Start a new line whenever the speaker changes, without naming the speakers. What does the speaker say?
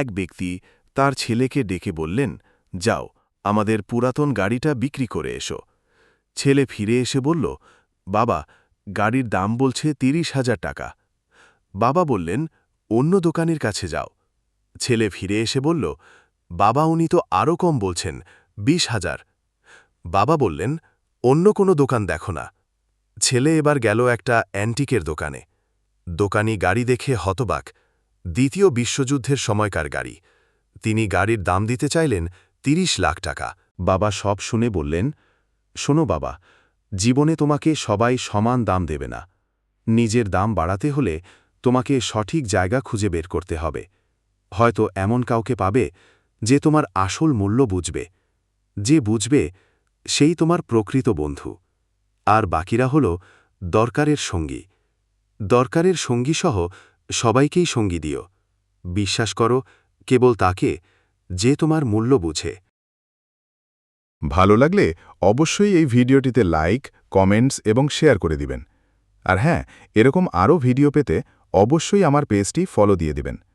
এক ব্যক্তি তার ছেলেকে ডেকে বললেন, যাও, আমাদের পুরাতন গাড়িটা বিক্রি করে এসো। ছেলে ফিরে এসে বলল, বাবা, গাড়ির দাম বলছে তিরিশ হাজার টাকা। বাবা বললেন, অন্য দোকানের কাছে যাও। ছেলে ফিরে এসে বলল, বাবা, উনি তো আরও কম বলছেন, বিশ হাজার। বাবা বললেন, অন্য কোনো দোকান দেখো না। ছেলে এবার গেল একটা অ্যান্টিকের দোকানে। দোকানি গাড়ি দেখে হতবাক দ্বিতীয় বিশ্বযুদ্ধের সময়কার গাড়ি। তিনি গাড়ির দাম দিতে চাইলেন ৩০ লাখ টাকা। বাবা সব শুনে বললেন, শোনো বাবা, জীবনে তোমাকে সবাই সমান দাম দেবে না। নিজের দাম বাড়াতে হলে তোমাকে সঠিক জায়গা খুঁজে বের করতে হবে। হয়তো এমন কাউকে পাবে যে তোমার আসল মূল্য বুঝবে। যে বুঝবে, সেই তোমার প্রকৃত বন্ধু। আর বাকিরা হল দরকারের সঙ্গী। দরকারের সঙ্গী সহ সবাইকেই সঙ্গী দিও। বিশ্বাস করো, কেবল তাকে যে তোমার মূল্য বুঝে।
ভালো লাগলে অবশ্যই এই ভিডিওটিতে লাইক, কমেন্টস এবং শেয়ার করে দিবেন। আর হ্যাঁ এরকম আরও ভিডিও পেতে অবশ্যই আমার পেজটি ফলো দিয়ে দিবেন।